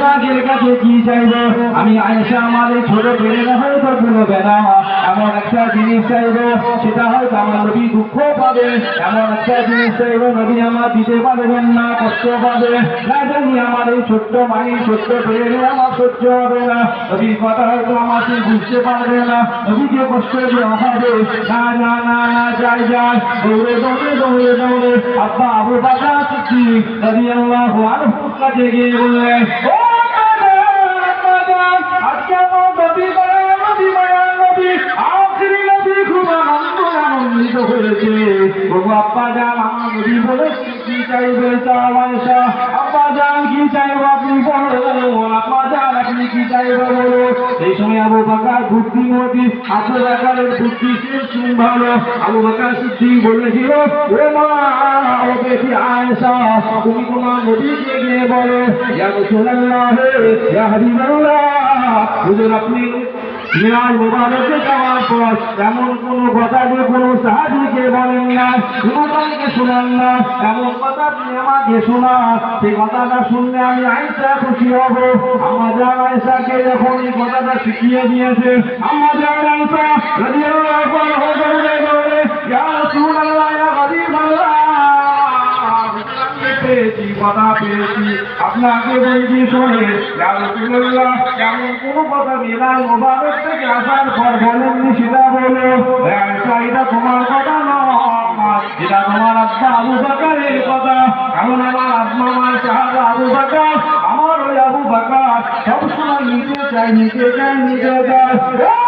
পাকের কাছে কি চাইব? আমি আয়েশা আমার এই ছোট ছেলেরা হয়তো বলবে না এমন একটা জিনিস চাইব, সেটা হয়তো আমার নবী দুঃখ পাবে। এমন একটা জিনিস চাইব, নবী আমার দিতে পারবেন না, কষ্ট পাবে। না জানি আমার এই ছোট্ট মাই, ছোট্ট ছেলে আমার সহ্য হবে না। নবীর কথা হয়তো আমাকে বুঝতে পারবে না। নবীকে কষ্ট দেওয়া হবে। না না না না, যাই যাই। দৌড়ে দৌড়ে দৌড়ে দৌড়ে। আব্বা আবু বাবা সিদ্ধি নবী আল্লাহ আনহুর কাছে গিয়ে বললেন, ও বলেছে কি চাইবে চাও আয়সা আব্বা যান কি চাইব আপনি বলুন আব্বা যান আপনি কি চাইবে বলো? এই সময় আবু বাকার বুদ্ধিমতী আবু বাকারের বুদ্ধি শুন ভালো। আবু বাকার সিদ্ধি বলেছিল, ও মা, ও বেশি আয়সা তুমি তোমার নবীকে গিয়ে বলো, ইয়া রাসূলুল্লাহ ইয়া হাবিবাল্লাহ আপনি মিরাজ মোবারকে যাওয়ার পর এমন কোন কথা দিয়ে কোনো সাহাবিকে বলেন না কাউকে শোনান না, এমন কথা আপনি আমাকে শোনা। সেই কথাটা শুনলে আমি আইসা খুশি হব। আমার আয়সাকে যখন এই কথাটা শিখিয়ে দিয়েছে, আমার আয়সা পেয়েছি কথা পেয়েছি। আপনাকে বলছি শোনে রাসূলুল্লাহ এমন কোনো কথা মিলাল মোবারক থেকে আসার পর বলেননি সেটা বলো। এটা তোমার কথা নয় এটা তোমার আব্বা আবু বাকারের কথা। কারণ আমার আব্বা আমার সাহাবা আবু বাকার, আমার ওই আবু বাকার সবসময় নিতে চাই নিতে চাই নিতে চাই